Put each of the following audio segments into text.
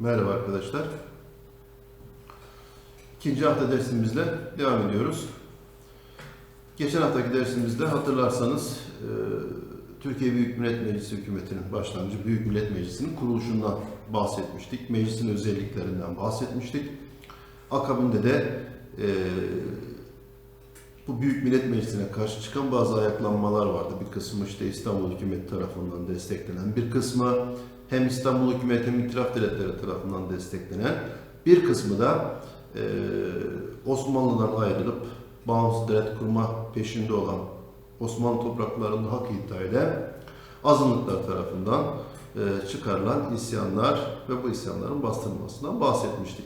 Merhaba arkadaşlar. İkinci hafta dersimizle devam ediyoruz. Geçen haftaki dersimizde hatırlarsanız e, Türkiye Büyük Millet Meclisi hükümetinin başlangıcı Büyük Millet Meclisi'nin kuruluşundan bahsetmiştik. Meclisin özelliklerinden bahsetmiştik. Akabinde de e, bu Büyük Millet Meclisi'ne karşı çıkan bazı ayaklanmalar vardı. Bir kısmı işte İstanbul hükümeti tarafından desteklenen, bir kısmı hem İstanbul hükümeti hem itiraf devletleri tarafından desteklenen, bir kısmı da e, Osmanlı'dan ayrılıp bağımsız devlet kurma peşinde olan Osmanlı topraklarında hak iddia eden azınlıklar tarafından e, çıkarılan isyanlar ve bu isyanların bastırılmasından bahsetmiştik.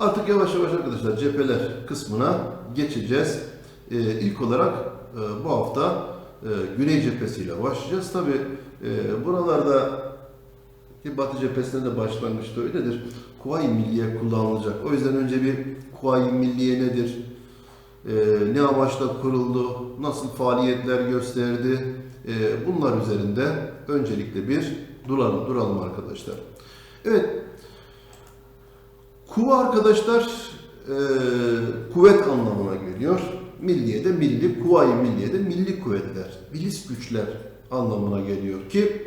Artık yavaş yavaş arkadaşlar cepheler kısmına geçeceğiz. Ee, ilk olarak e, bu hafta e, Güney cephesiyle başlayacağız. Tabi e, buralarda ki Batı cephesinde de başlangıçta öyledir. Kuvayi Milliye kullanılacak. O yüzden önce bir Kuvayi Milliye nedir? E, ne amaçla kuruldu? Nasıl faaliyetler gösterdi? E, bunlar üzerinde öncelikle bir duralım, duralım arkadaşlar. Evet, Kuva arkadaşlar e, kuvvet anlamına geliyor. Milliye de milli, kuvayi milliye de milli kuvvetler, bilis güçler anlamına geliyor ki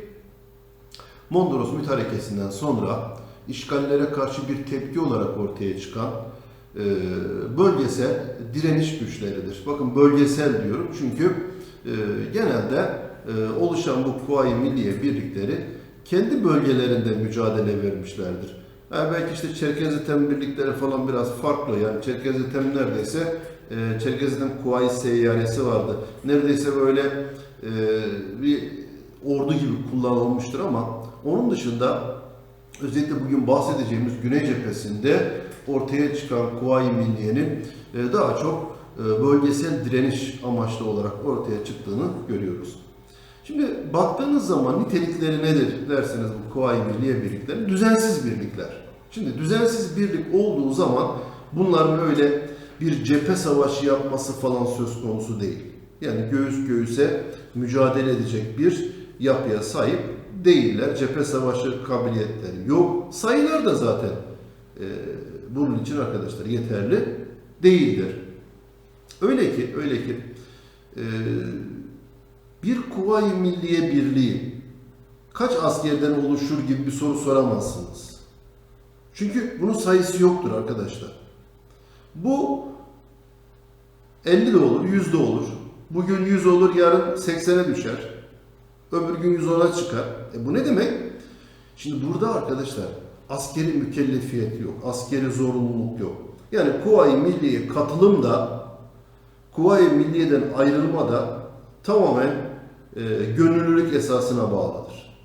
Mondros mütarekesinden sonra işgallere karşı bir tepki olarak ortaya çıkan e, bölgesel direniş güçleridir. Bakın bölgesel diyorum çünkü e, genelde e, oluşan bu kuvayi milliye birlikleri kendi bölgelerinde mücadele vermişlerdir. Yani belki işte Çerkezli birlikleri falan biraz farklı. Yani Çerkezli Tem neredeyse e, Çerkezli Tem Kuvayi Seyyaresi vardı. Neredeyse böyle bir ordu gibi kullanılmıştır ama onun dışında özellikle bugün bahsedeceğimiz Güney cephesinde ortaya çıkan Kuvayi Milliye'nin e, daha çok e, bölgesel direniş amaçlı olarak ortaya çıktığını görüyoruz. Şimdi baktığınız zaman nitelikleri nedir derseniz bu Kuvayi Milliye birlikleri düzensiz birlikler. Şimdi düzensiz birlik olduğu zaman bunların öyle bir cephe savaşı yapması falan söz konusu değil. Yani göğüs göğüse mücadele edecek bir yapıya sahip değiller. Cephe savaşı kabiliyetleri yok. Sayılar da zaten e, bunun için arkadaşlar yeterli değildir. Öyle ki, öyle ki e, bir Kuvayi Milliye Birliği kaç askerden oluşur gibi bir soru soramazsınız. Çünkü bunun sayısı yoktur arkadaşlar. Bu 50 de olur, 100 de olur. Bugün 100 olur, yarın 80'e düşer. Öbür gün 110'a çıkar. E bu ne demek? Şimdi burada arkadaşlar askeri mükellefiyet yok, askeri zorunluluk yok. Yani Kuvayi Milliye katılım da Kuvayi Milliye'den ayrılma da tamamen e, gönüllülük esasına bağlıdır.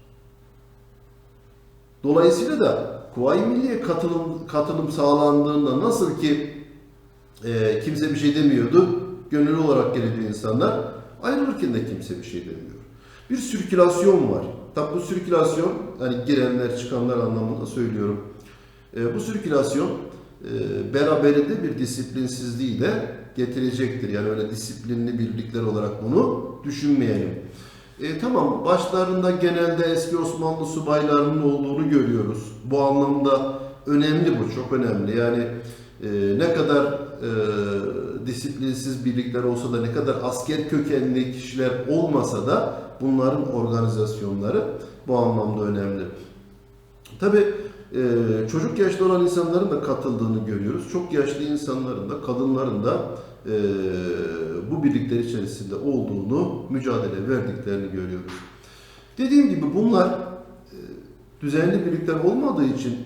Dolayısıyla da Kuvayi Milliye katılım, katılım sağlandığında nasıl ki e, kimse bir şey demiyordu, gönüllü olarak geliyordu insanlar, ayrılırken de kimse bir şey demiyor. Bir sirkülasyon var. Tabi bu sirkülasyon, hani girenler çıkanlar anlamında söylüyorum. E, bu sirkülasyon e, beraberinde bir disiplinsizliği de getirecektir. Yani öyle disiplinli birlikler olarak bunu düşünmeyelim. E, tamam başlarında genelde eski Osmanlı subaylarının olduğunu görüyoruz. Bu anlamda önemli bu, çok önemli. Yani e, ne kadar e, disiplinsiz birlikler olsa da ne kadar asker kökenli kişiler olmasa da bunların organizasyonları bu anlamda önemli. Tabi e, çocuk yaşta olan insanların da katıldığını görüyoruz. Çok yaşlı insanların da kadınların da e, bu birlikler içerisinde olduğunu, mücadele verdiklerini görüyoruz. Dediğim gibi bunlar e, düzenli birlikler olmadığı için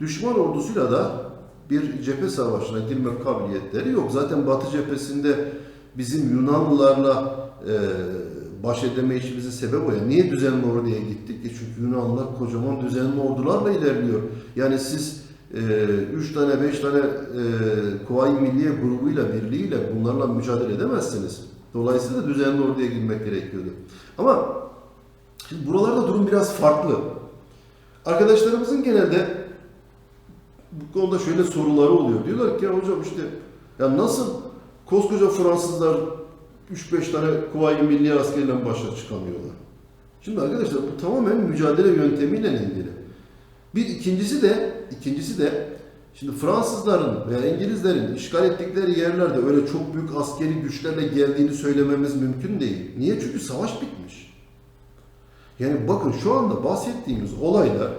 düşman ordusuyla da bir cephe savaşına girme kabiliyetleri yok. Zaten Batı cephesinde bizim Yunanlılarla e, baş edeme işimizin sebep o. Yani niye düzenli orduya gittik? E çünkü Yunanlılar kocaman düzenli ordularla ilerliyor. Yani siz 3 e, tane 5 tane e, Kuvayi Milliye grubuyla birliğiyle bunlarla mücadele edemezsiniz. Dolayısıyla düzenli orduya girmek gerekiyordu. Ama şimdi buralarda durum biraz farklı. Arkadaşlarımızın genelde bu konuda şöyle soruları oluyor. Diyorlar ki ya hocam işte ya nasıl koskoca Fransızlar 3-5 tane Kuvayi Milli askerle başa çıkamıyorlar. Şimdi arkadaşlar bu tamamen mücadele yöntemiyle ilgili. Bir ikincisi de ikincisi de şimdi Fransızların veya İngilizlerin işgal ettikleri yerlerde öyle çok büyük askeri güçlerle geldiğini söylememiz mümkün değil. Niye? Çünkü savaş bitmiş. Yani bakın şu anda bahsettiğimiz olaylar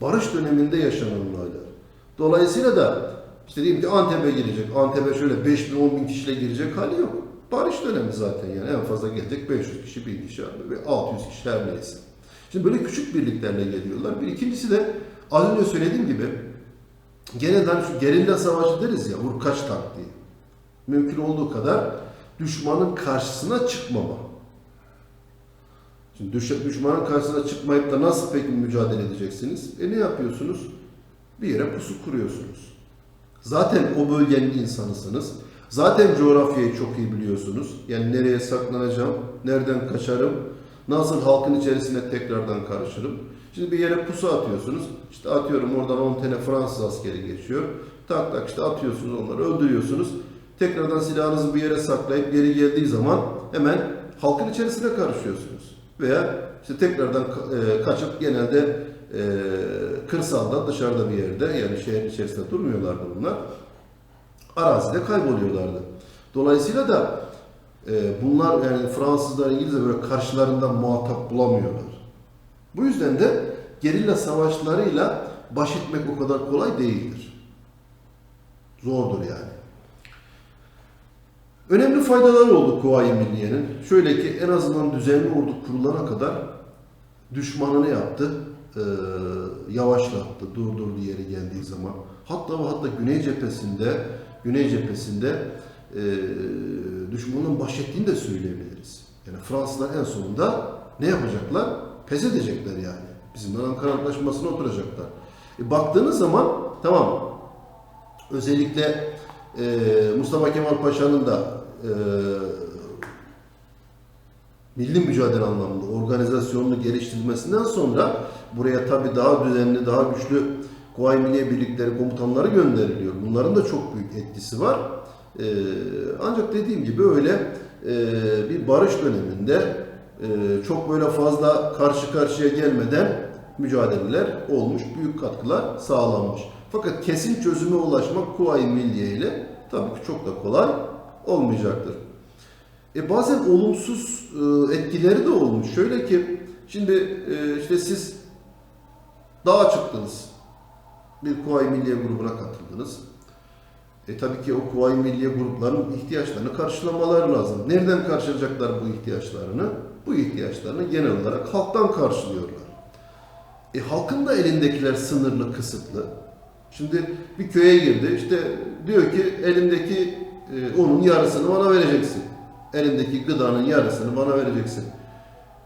barış döneminde yaşanan olaylar. Dolayısıyla da işte diyelim ki Antep'e girecek. Antep'e şöyle 5 bin 10 bin kişiyle girecek hali yok. Barış dönemi zaten yani en fazla gelecek 500 kişi, 1000 kişi ve 600 kişi her neyse. Şimdi böyle küçük birliklerle geliyorlar. Bir ikincisi de az önce söylediğim gibi genelden şu gerilla savaşı deriz ya vurkaç taktiği. Mümkün olduğu kadar düşmanın karşısına çıkmama. Şimdi düş- düşmanın karşısına çıkmayıp da nasıl peki mücadele edeceksiniz? E ne yapıyorsunuz? Bir yere pusu kuruyorsunuz. Zaten o bölgenin insanısınız. Zaten coğrafyayı çok iyi biliyorsunuz. Yani nereye saklanacağım, nereden kaçarım, nasıl halkın içerisine tekrardan karışırım. Şimdi bir yere pusu atıyorsunuz. İşte atıyorum oradan 10 tane Fransız askeri geçiyor. Tak tak işte atıyorsunuz onları öldürüyorsunuz. Tekrardan silahınızı bir yere saklayıp geri geldiği zaman hemen halkın içerisine karışıyorsunuz. Veya işte tekrardan e, kaçıp genelde e, kırsalda dışarıda bir yerde yani şehrin içerisinde durmuyorlardı bunlar. Arazide kayboluyorlardı. Dolayısıyla da e, bunlar yani Fransızlar, İngilizler böyle karşılarından muhatap bulamıyorlar. Bu yüzden de gerilla savaşlarıyla baş etmek o kadar kolay değildir. Zordur yani. Önemli faydaları oldu Kuvayi Milliye'nin. Şöyle ki en azından düzenli ordu kurulana kadar düşmanı ne yaptı? Ee, yavaşlattı, durdurdu yeri geldiği zaman. Hatta ve hatta Güney cephesinde Güney cephesinde e, düşmanın baş ettiğini de söyleyebiliriz. Yani Fransızlar en sonunda ne yapacaklar? Pes edecekler yani. Bizimle Ankara Antlaşması'na oturacaklar. E, baktığınız zaman tamam özellikle e, Mustafa Kemal Paşa'nın da e, milli mücadele anlamında organizasyonunu geliştirmesinden sonra buraya tabi daha düzenli, daha güçlü Kuvayi Milliye Birlikleri komutanları gönderiliyor. Bunların da çok büyük etkisi var. E, ancak dediğim gibi öyle e, bir barış döneminde e, çok böyle fazla karşı karşıya gelmeden mücadeleler olmuş, büyük katkılar sağlanmış. Fakat kesin çözüme ulaşmak Kuvayi Milliye ile tabii ki çok da kolay olmayacaktır. E bazen olumsuz e, etkileri de olmuş. Şöyle ki şimdi e, işte siz dağa çıktınız. Bir Kuvayi Milliye grubuna katıldınız. E tabii ki o Kuvayi Milliye gruplarının ihtiyaçlarını karşılamaları lazım. Nereden karşılayacaklar bu ihtiyaçlarını? Bu ihtiyaçlarını genel olarak halktan karşılıyorlar. E halkın da elindekiler sınırlı, kısıtlı. Şimdi bir köye girdi. işte diyor ki elimdeki e, onun yarısını bana vereceksin. Elindeki gıdanın yarısını bana vereceksin.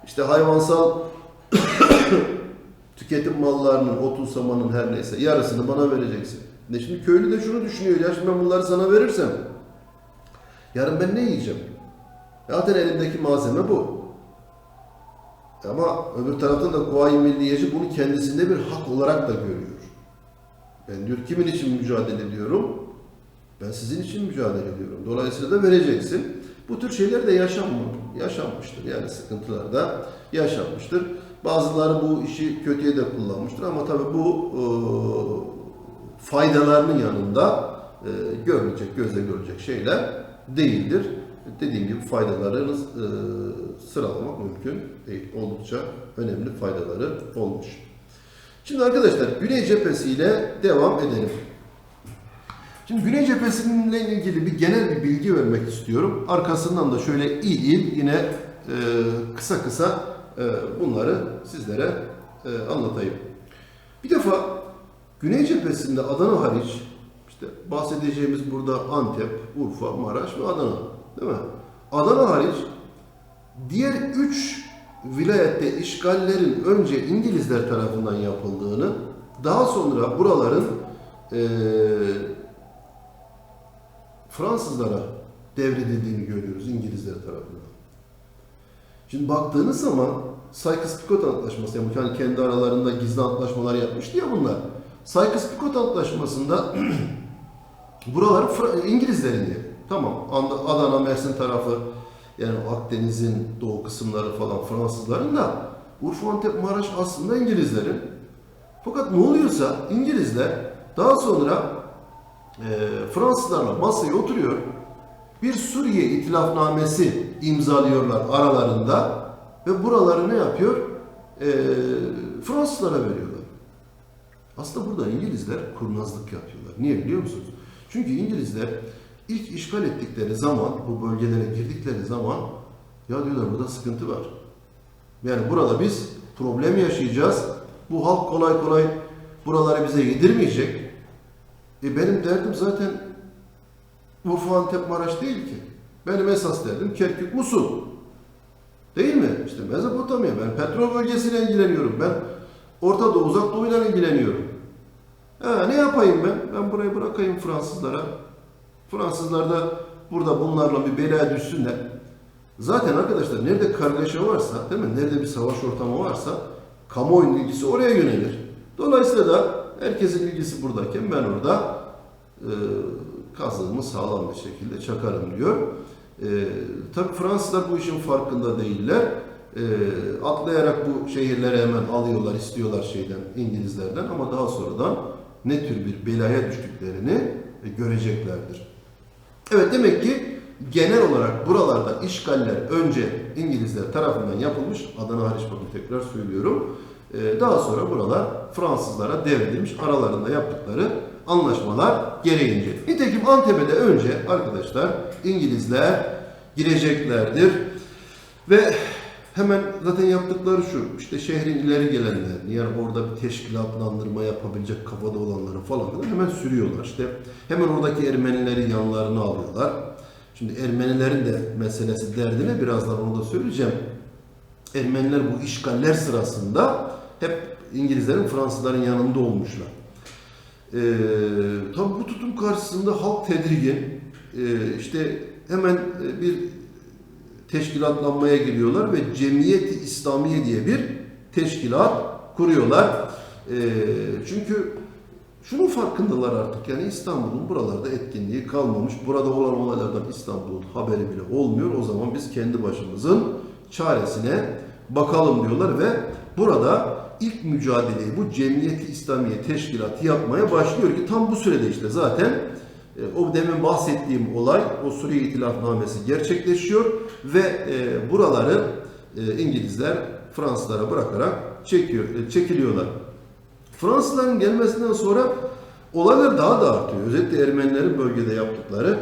İşte hayvansal tüketim mallarının, otun, samanın her neyse yarısını bana vereceksin. Ne şimdi köylü de şunu düşünüyor. Ya şimdi ben bunları sana verirsem yarın ben ne yiyeceğim? Zaten elimdeki malzeme bu. Ama öbür taraftan da Kuvayi Milliyeci bunu kendisinde bir hak olarak da görüyor. Ben diyor kimin için mücadele ediyorum? Ben sizin için mücadele ediyorum. Dolayısıyla da vereceksin. Bu tür şeyler de yaşanma, yaşanmıştır. Yani sıkıntılar da yaşanmıştır. Bazıları bu işi kötüye de kullanmıştır ama tabii bu e, faydalarının yanında e, görülecek, gözle görülecek şeyler değildir. Dediğim gibi faydalarını e, sıralamak mümkün değil. Oldukça önemli faydaları olmuş. Şimdi arkadaşlar Güney cephesiyle devam edelim. Şimdi Güney cephesiyle ilgili bir genel bir bilgi vermek istiyorum. Arkasından da şöyle il il yine e, kısa kısa e, bunları sizlere e, anlatayım. Bir defa Güney cephesinde Adana hariç işte bahsedeceğimiz burada Antep, Urfa, Maraş ve Adana değil mi? Adana hariç diğer üç vilayette işgallerin önce İngilizler tarafından yapıldığını, daha sonra buraların e, Fransızlara devredildiğini görüyoruz İngilizler tarafından. Şimdi baktığınız zaman Sykes-Picot Antlaşması, yani kendi aralarında gizli antlaşmalar yapmıştı ya bunlar. Sykes-Picot Antlaşması'nda buralar İngilizlerin Tamam, Adana, Mersin tarafı, yani Akdeniz'in doğu kısımları falan Fransızların da Urfa, Antep, Maraş aslında İngilizlerin. Fakat ne oluyorsa İngilizler daha sonra Fransızlarla masaya oturuyor. Bir Suriye itilafnamesi imzalıyorlar aralarında ve buraları ne yapıyor? E, Fransızlara veriyorlar. Aslında burada İngilizler kurnazlık yapıyorlar. Niye biliyor musunuz? Çünkü İngilizler ilk işgal ettikleri zaman, bu bölgelere girdikleri zaman ya diyorlar burada sıkıntı var. Yani burada biz problem yaşayacağız. Bu halk kolay kolay buraları bize yedirmeyecek. E benim derdim zaten Urfa Antep Maraş değil ki. Benim esas derdim Kerkük Musul. Değil mi? İşte Mezopotamya. Ben petrol bölgesiyle ilgileniyorum. Ben Orta Doğu, Uzak Doğu'yla ilgileniyorum. Ha, ne yapayım ben? Ben burayı bırakayım Fransızlara. Fransızlar da burada bunlarla bir belaya düşsünler. Zaten arkadaşlar nerede kargaşa varsa, değil mi? Nerede bir savaş ortamı varsa kamuoyunun ilgisi oraya yönelir. Dolayısıyla da herkesin ilgisi buradayken ben orada e, kazığımı sağlam bir şekilde çakarım diyor. E, tabii Fransızlar bu işin farkında değiller. E, atlayarak bu şehirleri hemen alıyorlar, istiyorlar şeyden, İngilizlerden ama daha sonradan ne tür bir belaya düştüklerini e, göreceklerdir. Evet demek ki genel olarak buralarda işgaller önce İngilizler tarafından yapılmış. Adana hariç bakın tekrar söylüyorum. Ee, Daha sonra buralar Fransızlara devredilmiş aralarında yaptıkları anlaşmalar gereğince. Nitekim Antep'e de önce arkadaşlar İngilizler gireceklerdir. Ve hemen zaten yaptıkları şu, işte şehrin ileri gelenlerini, yani orada bir teşkilatlandırma yapabilecek kafada olanları falan filan hemen sürüyorlar. İşte hemen oradaki Ermenileri yanlarına alıyorlar. Şimdi Ermenilerin de meselesi derdine birazdan onu da söyleyeceğim. Ermeniler bu işgaller sırasında hep İngilizlerin, Fransızların yanında olmuşlar. Ee, tabi bu tutum karşısında halk tedirgin. Ee, işte hemen e, bir teşkilatlanmaya giriyorlar ve Cemiyeti İslamiye diye bir teşkilat kuruyorlar. Ee, çünkü şunun farkındalar artık yani İstanbul'un buralarda etkinliği kalmamış. Burada olan olaylardan İstanbul'un haberi bile olmuyor. O zaman biz kendi başımızın çaresine bakalım diyorlar ve burada ilk mücadeleyi bu Cemiyeti İslamiye Teşkilatı yapmaya başlıyor ki tam bu sürede işte zaten e, o demin bahsettiğim olay o Suriye İtilafnamesi gerçekleşiyor ve e, buraları e, İngilizler Fransızlara bırakarak çekiyor, e, çekiliyorlar. Fransızların gelmesinden sonra olaylar daha da artıyor. Özellikle Ermenilerin bölgede yaptıkları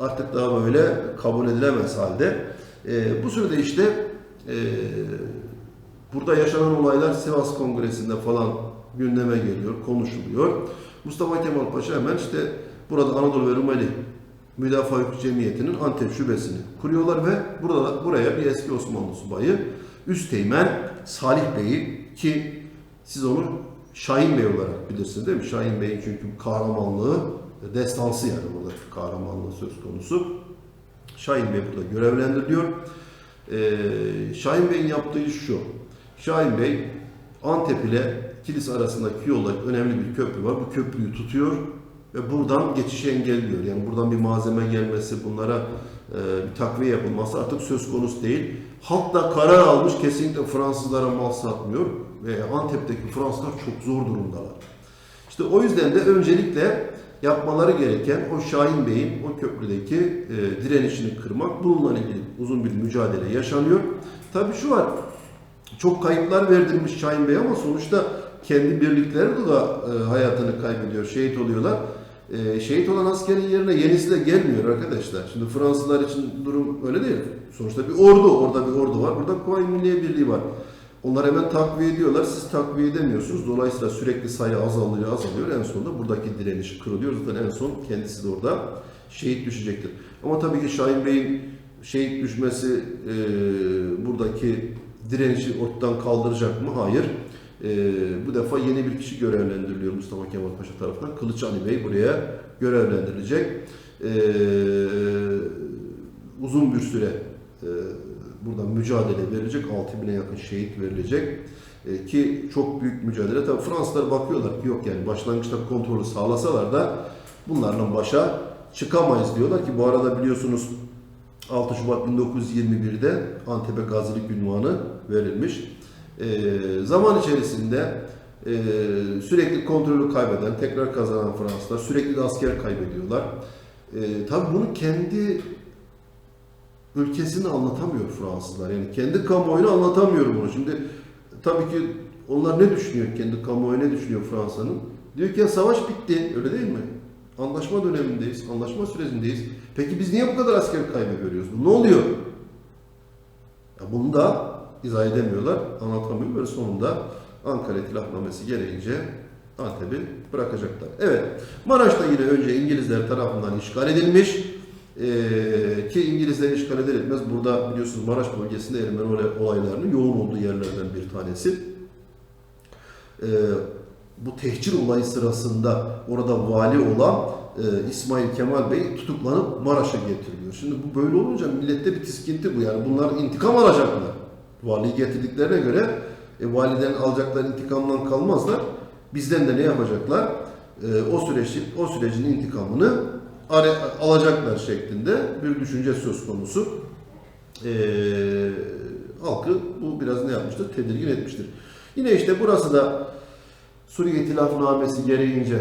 artık daha böyle kabul edilemez halde. E, bu sürede işte e, burada yaşanan olaylar Sivas Kongresi'nde falan gündeme geliyor, konuşuluyor. Mustafa Kemal Paşa hemen işte burada Anadolu ve Rumeli Müdafaa Hukuk Cemiyeti'nin Antep şubesini kuruyorlar ve burada buraya bir eski Osmanlı subayı Üsteğmen Salih Bey'i ki siz onu Şahin Bey olarak bilirsiniz değil mi? Şahin Bey'in çünkü kahramanlığı destansı yani burada kahramanlığı söz konusu. Şahin Bey burada görevlendiriliyor. Ee, Şahin Bey'in yaptığı iş şu. Şahin Bey Antep ile Kilis arasındaki yolda önemli bir köprü var. Bu köprüyü tutuyor ve buradan geçişi engelliyor. Yani buradan bir malzeme gelmesi, bunlara e, bir takviye yapılması artık söz konusu değil. Halk da karar almış kesinlikle Fransızlara mal satmıyor ve Antep'teki Fransızlar çok zor durumdalar. İşte o yüzden de öncelikle yapmaları gereken o Şahin Bey'in o köprüdeki e, direnişini kırmak. Bununla ilgili uzun bir mücadele yaşanıyor. Tabii şu var, çok kayıplar verdirmiş Şahin Bey ama sonuçta kendi birlikleri de e, hayatını kaybediyor, şehit oluyorlar. E, şehit olan askerin yerine yenisi de gelmiyor arkadaşlar. Şimdi Fransızlar için durum öyle değil. Sonuçta bir ordu, orada bir ordu var. Burada Kuvayi Milliye Birliği var. Onlar hemen takviye ediyorlar. Siz takviye edemiyorsunuz. Dolayısıyla sürekli sayı azalıyor, azalıyor. En sonunda buradaki direniş kırılıyor. Zaten en son kendisi de orada şehit düşecektir. Ama tabii ki Şahin Bey'in şehit düşmesi e, buradaki direnişi ortadan kaldıracak mı? Hayır. E, bu defa yeni bir kişi görevlendiriliyor Mustafa Kemal Paşa tarafından. Kılıç Ali Bey buraya görevlendirilecek. E, uzun bir süre e, burada mücadele verilecek. 6000'e yakın şehit verilecek. E, ki çok büyük mücadele. Tabii Fransızlar bakıyorlar ki yok yani başlangıçta kontrolü sağlasalar da bunlarla başa çıkamayız diyorlar ki bu arada biliyorsunuz 6 Şubat 1921'de Antep'e gazilik ünvanı verilmiş. E, zaman içerisinde Ee, sürekli kontrolü kaybeden, tekrar kazanan Fransızlar sürekli de asker kaybediyorlar. Ee, tabii bunu kendi ülkesini anlatamıyor Fransızlar. Yani kendi kamuoyunu anlatamıyor bunu. Şimdi tabii ki onlar ne düşünüyor? Kendi kamuoyu ne düşünüyor Fransa'nın? Diyor ki ya savaş bitti. Öyle değil mi? Anlaşma dönemindeyiz. Anlaşma sürecindeyiz. Peki biz niye bu kadar asker kaybı veriyoruz? Ne oluyor? Ya bunu da izah edemiyorlar, anlatamıyor ve sonunda Ankara İtilafnamesi gereğince Antep'i bırakacaklar. Evet, Maraş'ta yine önce İngilizler tarafından işgal edilmiş. Ee, ki İngilizler işgal eder etmez burada biliyorsunuz Maraş bölgesinde Ermeni olay- olaylarının yoğun olduğu yerlerden bir tanesi. Ee, bu tehcir olayı sırasında orada vali olan e, İsmail Kemal Bey tutuklanıp Maraş'a getiriliyor. Şimdi bu böyle olunca millette bir tiskinti bu yani bunlar intikam alacaklar. Valiyi getirdiklerine göre e, validen alacaklar intikamdan kalmazlar. Bizden de ne yapacaklar? E, o süreçin o sürecin intikamını are- alacaklar şeklinde bir düşünce söz konusu. E, halkı bu biraz ne yapmıştır? Tedirgin etmiştir. Yine işte burası da Suriye İtilafnamesi gereğince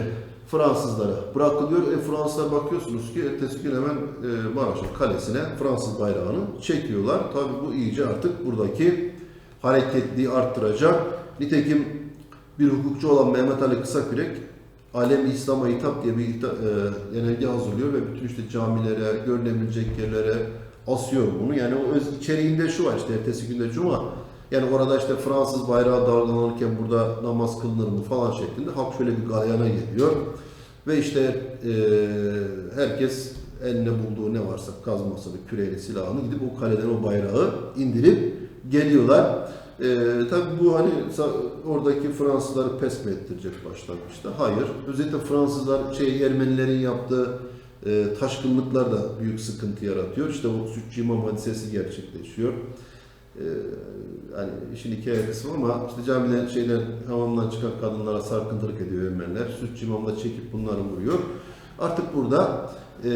Fransızlara bırakılıyor. E, Fransızlar bakıyorsunuz ki ertesi gün hemen e, Maraş'ın kalesine Fransız bayrağını çekiyorlar. Tabi bu iyice artık buradaki hareketliği arttıracak. Nitekim bir hukukçu olan Mehmet Ali Kısakürek Alem İslam'a hitap diye bir hita- e, genelge hazırlıyor ve bütün işte camilere, görülebilecek yerlere asıyor bunu. Yani o öz içeriğinde şu var işte ertesi günde Cuma. Yani orada işte Fransız bayrağı dalgalanırken burada namaz kılınır mı falan şeklinde halk şöyle bir galyana geliyor. Ve işte e, herkes eline bulduğu ne varsa kazmasını, küreğini, silahını gidip o kaleden o bayrağı indirip geliyorlar. E, tabii bu hani oradaki Fransızları pes mi ettirecek başlangıçta? Hayır. Özellikle Fransızlar şey Ermenilerin yaptığı e, taşkınlıklar da büyük sıkıntı yaratıyor. İşte o Sütçü İmam hadisesi gerçekleşiyor. Ee, hani işin hikaye kısmı ama işte camiden şeyden hamamdan çıkan kadınlara sarkıntılık ediyor Ermeniler. Sütçü imam da çekip bunları vuruyor. Artık burada e,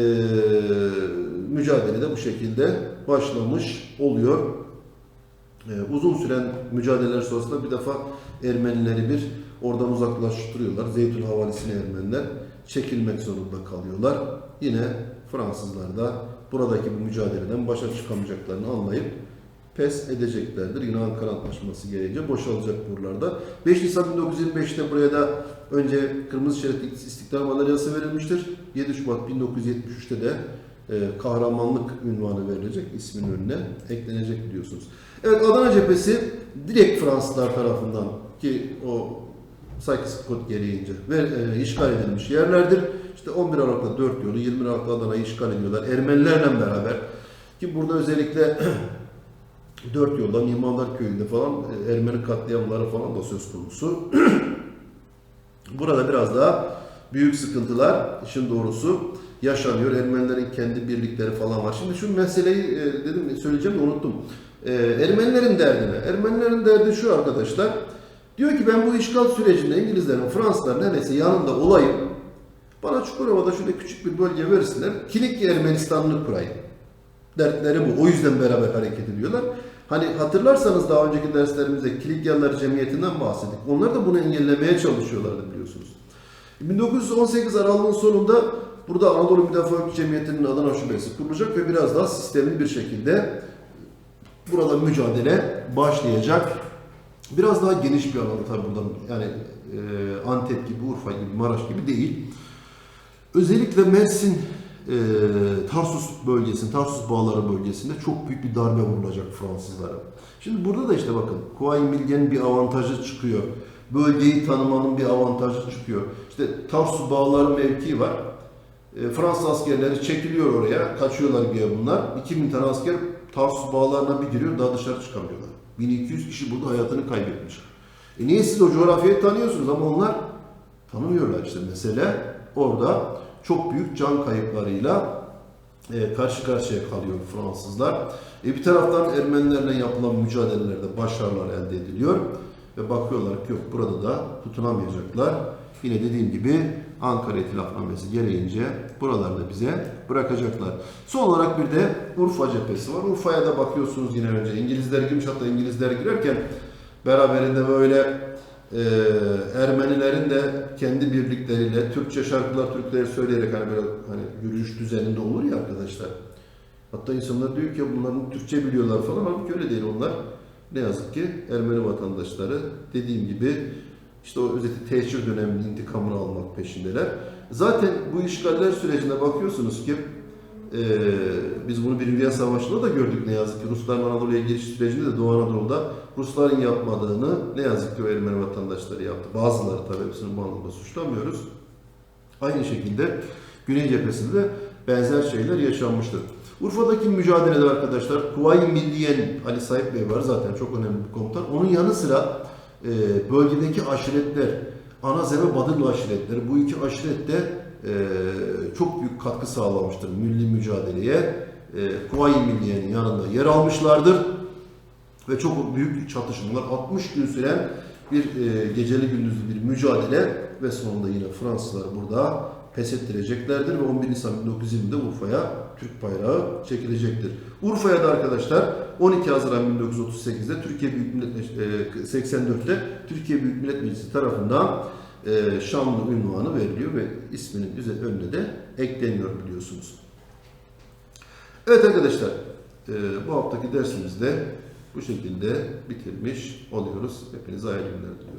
mücadele de bu şekilde başlamış oluyor. E, uzun süren mücadeleler sonrasında bir defa Ermenileri bir oradan uzaklaştırıyorlar. Zeytun havalisine Ermeniler çekilmek zorunda kalıyorlar. Yine Fransızlar da buradaki bu mücadeleden başa çıkamayacaklarını anlayıp pes edeceklerdir. Yine Ankara Antlaşması gereğince boşalacak buralarda. 5 Nisan 1925'te buraya da önce Kırmızı Şerit İstiklal Madalyası verilmiştir. 7 Şubat 1973'te de e, kahramanlık ünvanı verilecek ismin önüne eklenecek biliyorsunuz. Evet Adana cephesi direkt Fransızlar tarafından ki o Sykes Code gereğince ve e, işgal edilmiş yerlerdir. İşte 11 Aralık'ta 4 yolu, 20 Aralık'ta Adana'yı işgal ediyorlar. Ermenilerle beraber ki burada özellikle Dört yolda Mimarlar Köyü'nde falan e, Ermeni katliamları falan da söz konusu. Burada biraz daha büyük sıkıntılar işin doğrusu yaşanıyor. Ermenilerin kendi birlikleri falan var. Şimdi şu meseleyi e, dedim söyleyeceğim de unuttum. E, Ermenilerin derdine. Ermenilerin derdi şu arkadaşlar. Diyor ki ben bu işgal sürecinde İngilizlerin, Fransızların neredeyse yanında olayım. Bana Çukurova'da şöyle küçük bir bölge versinler. Kilikya Ermenistan'ını kurayım. Dertleri bu. O yüzden beraber hareket ediyorlar. Hani hatırlarsanız daha önceki derslerimizde Kilikyalılar Cemiyeti'nden bahsettik. Onlar da bunu engellemeye çalışıyorlardı biliyorsunuz. 1918 aralığının sonunda burada Anadolu Müdafaa Cemiyeti'nin Adana Şubesi kurulacak ve biraz daha sistemli bir şekilde burada mücadele başlayacak. Biraz daha geniş bir alanda tabii buradan yani e, Antep gibi, Urfa gibi, Maraş gibi değil. Özellikle Mersin e, Tarsus bölgesinde, Tarsus Bağları bölgesinde çok büyük bir darbe vurulacak Fransızlara. Şimdi burada da işte bakın Kuvayi Milliye'nin bir avantajı çıkıyor. Bölgeyi tanımanın bir avantajı çıkıyor. İşte Tarsus Bağları mevkii var. E, Fransız askerleri çekiliyor oraya, kaçıyorlar diye bunlar. 2000 tane asker Tarsus Bağlarına bir giriyor, daha dışarı çıkamıyorlar. 1200 kişi burada hayatını kaybetmiş. E niye siz o coğrafyayı tanıyorsunuz ama onlar tanımıyorlar işte mesele orada çok büyük can kayıplarıyla e, karşı karşıya kalıyor Fransızlar. E, bir taraftan Ermenilerle yapılan mücadelelerde başarılar elde ediliyor ve bakıyorlar ki yok burada da tutunamayacaklar. Yine dediğim gibi Ankara İtilafnamesi gereğince buralarda bize bırakacaklar. Son olarak bir de Urfa cephesi var. Urfa'ya da bakıyorsunuz yine önce İngilizler girmiş hatta İngilizler girerken beraberinde böyle e, Ermenilerin de kendi birlikleriyle Türkçe şarkılar, Türkleri söyleyerek hani böyle hani yürüyüş düzeninde olur ya arkadaşlar. Hatta insanlar diyor ki bunların Türkçe biliyorlar falan ama öyle değil onlar. Ne yazık ki Ermeni vatandaşları dediğim gibi işte o özeti teşhir döneminin intikamını almak peşindeler. Zaten bu işgaller sürecinde bakıyorsunuz ki ee, biz bunu Birinci Dünya Savaşı'nda da gördük ne yazık ki. Rusların Anadolu'ya giriş sürecinde de Doğu Anadolu'da Rusların yapmadığını ne yazık ki o Ermeni vatandaşları yaptı. Bazıları tabii hepsini bu anlamda suçlamıyoruz. Aynı şekilde Güney cephesinde de benzer şeyler yaşanmıştır. Urfa'daki mücadelede arkadaşlar Kuvayi Milliyen Ali Sahip Bey var zaten çok önemli bir komutan. Onun yanı sıra e, bölgedeki aşiretler, Anaz ve Badırlı aşiretleri bu iki aşiret de e, çok büyük katkı sağlamıştır milli mücadeleye. E, Kuvayi Milliye'nin yanında yer almışlardır ve çok büyük çatışmalar 60 gün süren bir e, geceli gündüzlü bir mücadele ve sonunda yine Fransızlar burada pes ettireceklerdir ve 11 Nisan 1920'de Urfa'ya Türk bayrağı çekilecektir. Urfa'ya da arkadaşlar 12 Haziran 1938'de Türkiye Büyük Millet Meclisi, e, 84'te Türkiye Büyük Millet Meclisi tarafından e, Şanlı ünvanı veriliyor ve isminin önüne de ekleniyor biliyorsunuz. Evet arkadaşlar, e, bu haftaki dersimizde bu şekilde bitirmiş oluyoruz. Hepinize hayırlı günler diliyorum.